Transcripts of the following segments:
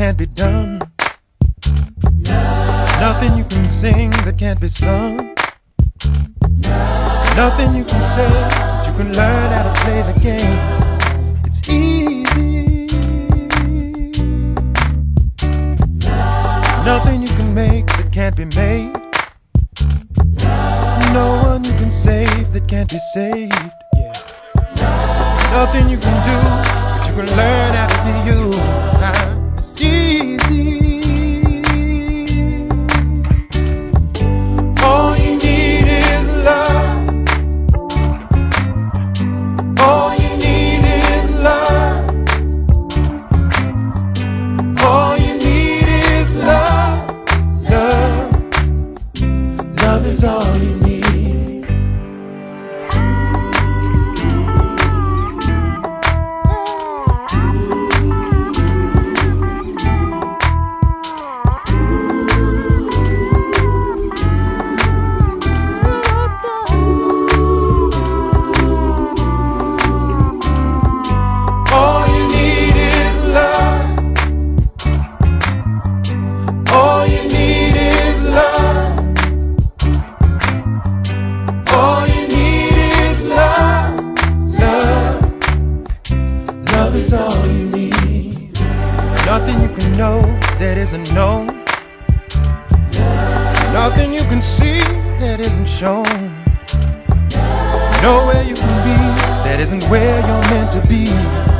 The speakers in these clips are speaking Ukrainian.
can't be done. Nothing you can sing that can't be sung. Nothing you can say that you can learn how to play the game. It's easy. Nothing you can make that can't be made. No one you can save that can't be saved. Nothing you can do, but you can learn how to be you. Isn't. Nothing you can see that isn't shown. Nowhere you can be that isn't where you're meant to be.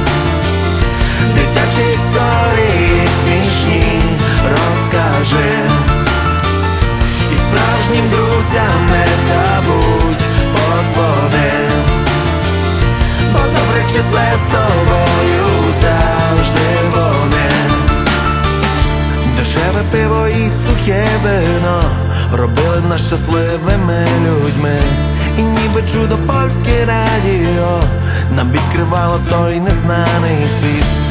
Дитячі історії смішні розкажи І справжнім друзям не забудь подзвони Бо добре числе з тобою завжди вони Дешеве пиво і сухе вино робили нас щасливими людьми. І ніби чудо польське радіо нам відкривало той незнаний світ.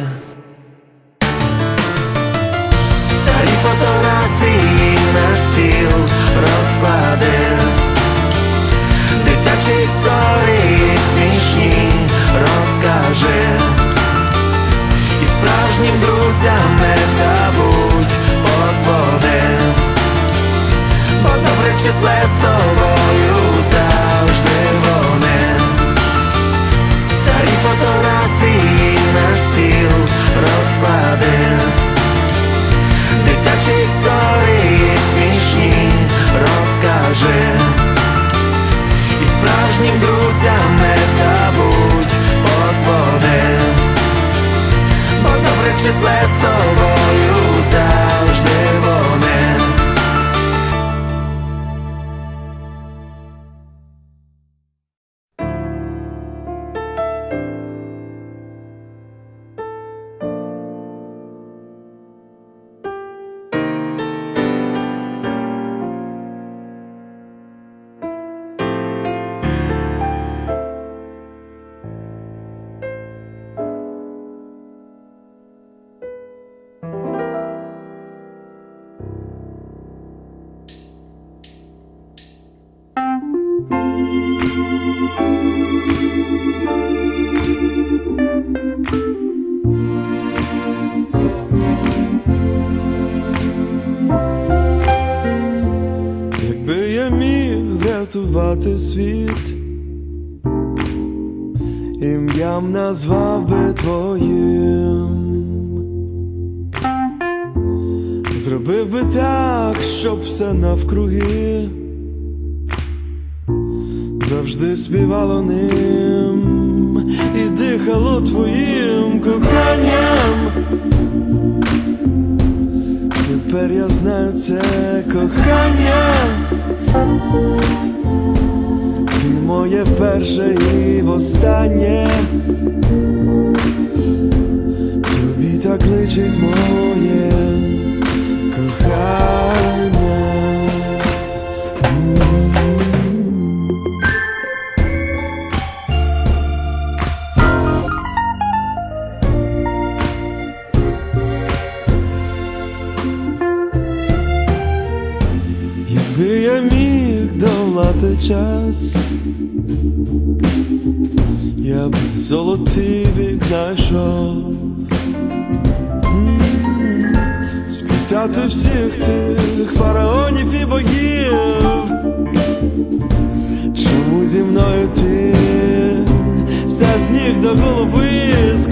Старі фотографії на стіл розклади. Дитячі історії смішні розкажи. І справжнім друзям не забудь подзвони. Бо добре числе з тобою завжди вони. Старі фотографії на стіл розклади Справжнім друзям не забудь позвони, Бо добре числе з тобою завжди Якби я міг врятувати світ, ім'ям назвав би твоїм, зробив би так, щоб все навкруги завжди співало ним і дихало твоїм коханням. Тепер я знаю це кохання. Ти моє вперше і востаннє. Тобі так личить моє кохання. Я б золотий вік знайшов. Спитати всіх тих фараонів і богів, чому зі мною ти? Вся з ніг до голови з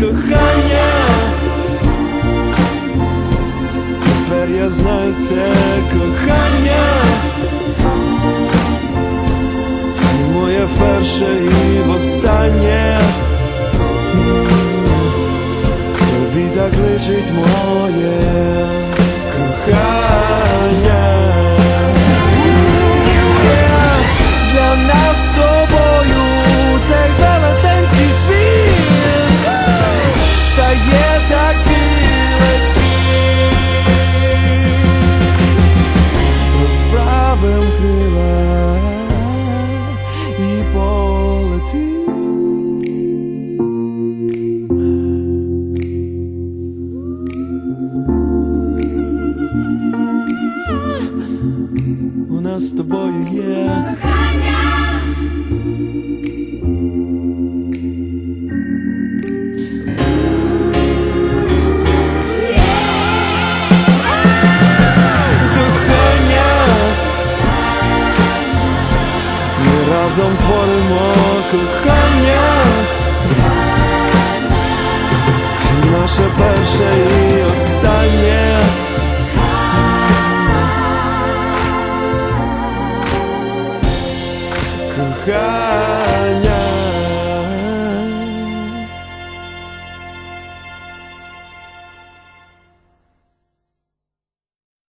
Ми